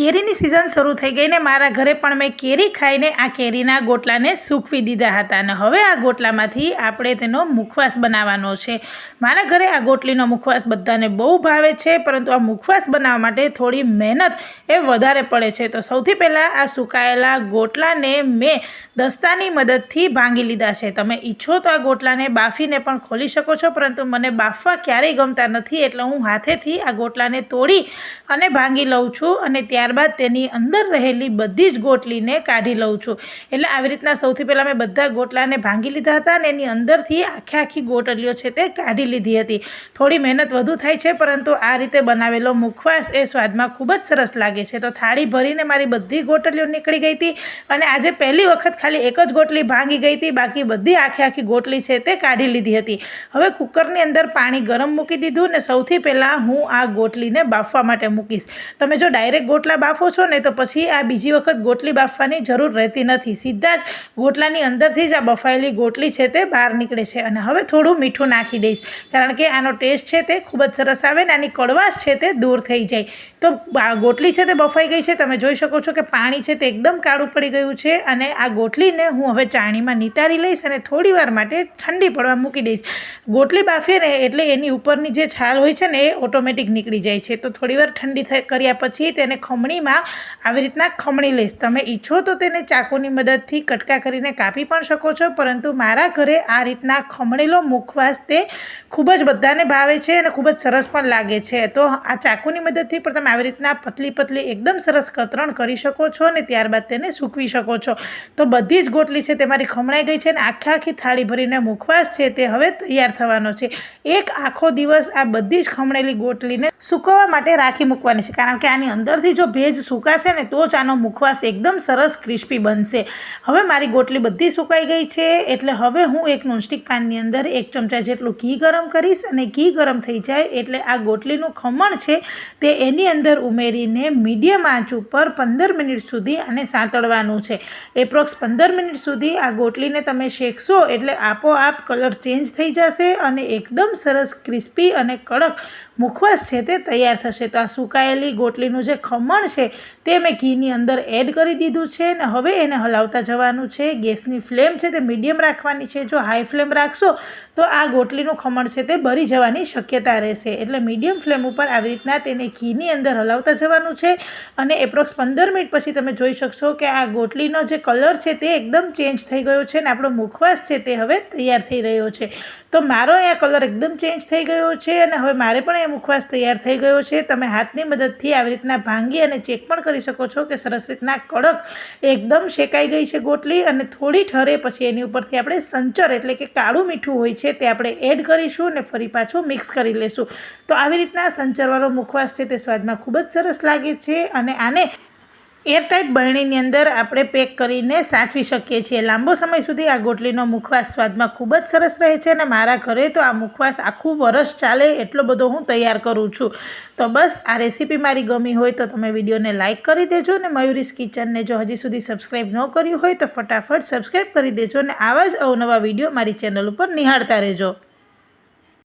કેરીની સિઝન શરૂ થઈ ગઈ ને મારા ઘરે પણ મેં કેરી ખાઈને આ કેરીના ગોટલાને સૂકવી દીધા હતા અને હવે આ ગોટલામાંથી આપણે તેનો મુખવાસ બનાવવાનો છે. મારા ઘરે આ ગોટલીનો મુખવાસ બધાને બહુ ભાવે છે, પરંતુ આ મુખવાસ બનાવવા માટે થોડી મહેનત એ વધારે પડે છે. તો સૌથી પહેલાં આ સુકાયેલા ગોટલાને મેં દસ્તાની મદદથી ભાંગી લીધા છે. તમે ઈચ્છો તો આ ગોટલાને બાફીને પણ ખોલી શકો છો, પરંતુ મને બાફવા ક્યારેય ગમતા નથી, એટલે હું હાથેથી આ ગોટલાને તોડી અને ભાંગી લઉં છું અને ત્યારબાદ તેની અંદર રહેલી બધી જ ગોટલીને કાઢી લઉં છું. એટલે આવી રીતના સૌથી પહેલાં મેં બધા ગોટલાને ભાંગી લીધા હતા અને એની અંદરથી આખે આખી ગોટલીઓ છે તે કાઢી લીધી હતી. થોડી મહેનત વધુ થાય છે, પરંતુ આ રીતે બનાવેલો મુખવાસ એ સ્વાદમાં ખૂબ જ સરસ લાગે છે. તો થાળી ભરીને મારી બધી ગોટલીઓ નીકળી ગઈ હતી અને આજે પહેલી વખત ખાલી એક જ ગોટલી ભાંગી ગઈ હતી. બાકી બધી આખી આખી ગોટલી છે તે કાઢી લીધી હતી. હવે કુકરની અંદર પાણી ગરમ મૂકી દીધું ને સૌથી પહેલાં હું આ ગોટલીને બાફવા માટે મૂકીશ. તમે જો ડાયરેક્ટ ગોટલા બાફો છો ને તો પછી આ બીજી વખત ગોટલી બાફવાની જરૂર રહેતી નથી. સીધા જ ગોટલાની અંદરથી જ આ બફાયેલી ગોટલી છે તે બહાર નીકળે છે અને હવે થોડું મીઠું નાખી દઈશ. કારણ કે આનો ટેસ્ટ છે તે ખૂબ જ સરસ આવે ને આની કડવાશ છે તે દૂર થઈ જાય. તો ગોટલી છે તે બફાઈ ગઈ છે. તમે જોઈ શકો છો કે પાણી છે તે એકદમ કાળું પડી ગયું છે અને આ ગોટલીને હું હવે ચાણીમાં નિતારી લઈશ અને થોડી વાર માટે ઠંડી પડવા મૂકી દઈશ. ગોટલી બાફીએ ને એટલે એની ઉપરની જે છાલ હોય છે ને એ ઓટોમેટિક નીકળી જાય છે. તો થોડીવાર ઠંડી કર્યા પછી તેને ખમણીમાં આવી રીતના ખમણી લઈશ. તમે ઈચ્છો તો તેને ચાકુની મદદથી કટકા કરીને કાપી પણ શકો છો, પરંતુ મારા ઘરે આ રીતના ખમણેલો મુખવાસ તે ખૂબ જ બધાને ભાવે છે અને ખૂબ જ સરસ પણ લાગે છે. તો આ ચાકુની મદદથી પણ તમે આવી રીતના પતલી પતલી એકદમ સરસ કતરણ કરી શકો છો અને ત્યારબાદ તેને સૂકવી શકો છો. તો બધી જ ગોટલી છે તે મારી ખમણાઈ ગઈ છે અને આખા આખી થાળી ભરીને મુખવાસ છે તે હવે તૈયાર થવાનો છે. એક આખો દિવસ આ બધી જ ખમણેલી ગોટલીને સૂકવવા માટે રાખી મૂકવાની છે, કારણ કે આની અંદરથી જો ભેજ સુકાશે ને તો જ આનો મુખવાસ એકદમ સરસ ક્રિસ્પી બનશે. હવે મારી ગોટલી બધી સુકાઈ ગઈ છે, એટલે હવે હું એક નોનસ્ટિક પાનની અંદર એક ચમચા જેટલું ઘી ગરમ કરીશ અને ઘી ગરમ થઈ જાય એટલે આ ગોટલીનું ખમણ છે તે એની અંદર ઉમેરીને મીડિયમ આંચ ઉપર પંદર મિનિટ સુધી આને સાંતળવાનું છે. એપ્રોક્સ પંદર મિનિટ સુધી આ ગોટલીને તમે શેકશો એટલે આપોઆપ કલર ચેન્જ થઈ જશે અને એકદમ સરસ ક્રિસ્પી અને કડક મુખવાસ છે તે તૈયાર થશે. તો આ સુકાયેલી ગોટલીનું જે ખમણ છે. તે મેં ઘીની અંદર એડ કરી દીધું છે અને હવે એને હલાવતા જવાનું છે. ગેસની ફ્લેમ છે તે મીડિયમ રાખવાની છે. જો હાઈ ફ્લેમ રાખશો તો આ ગોટલીનું ખમણ છે તે બરી જવાની શક્યતા રહેશે. એટલે મીડિયમ ફ્લેમ ઉપર આવી રીતના તેને ઘીની અંદર હલાવતા જવાનું છે અને એપ્રોક્સ પંદર મિનિટ પછી તમે જોઈ શકશો કે આ ગોટલીનો જે કલર છે તે એકદમ ચેન્જ થઈ ગયો છે ને આપણો મુખવાસ છે તે હવે તૈયાર થઈ રહ્યો છે. તો મારો આ કલર એકદમ ચેન્જ થઈ ગયો છે અને હવે મારે પણ એ મુખવાસ તૈયાર થઈ ગયો છે. તમે હાથની મદદથી આવી રીતના ભાંગી અને ચેક પણ કરી શકો છો કે સરસ રીતના કડક એકદમ શેકાઈ ગઈ છે ગોટલી અને થોડી ઠરે પછી એની ઉપરથી આપણે સંચર એટલે કે કાળું મીઠું હોય છે તે આપણે એડ કરીશું અને ફરી પાછું મિક્સ કરી લેશું. તો આવી રીતના સંચરવાળો મુખવાસ છે તે સ્વાદમાં ખૂબ જ સરસ લાગે છે અને આને એરટાઇટ બરણીની અંદર આપણે પેક કરીને સાચવી શકીએ છીએ. લાંબો સમય સુધી આ ગોટલીનો મુખવાસ સ્વાદમાં ખૂબ જ સરસ રહે છે અને મારા ઘરે તો આ મુખવાસ આખું વરસ ચાલે એટલો બધો હું તૈયાર કરું છું. તો બસ, આ રેસીપી મારી ગમી હોય તો તમે વિડીયોને લાઇક કરી દેજો અને મયુરીસ કિચનને જો હજી સુધી સબસ્ક્રાઈબ ન કર્યું હોય તો ફટાફટ સબસ્ક્રાઈબ કરી દેજો અને આવા જ અવનવા વીડિયો મારી ચેનલ ઉપર નિહાળતા રહેજો.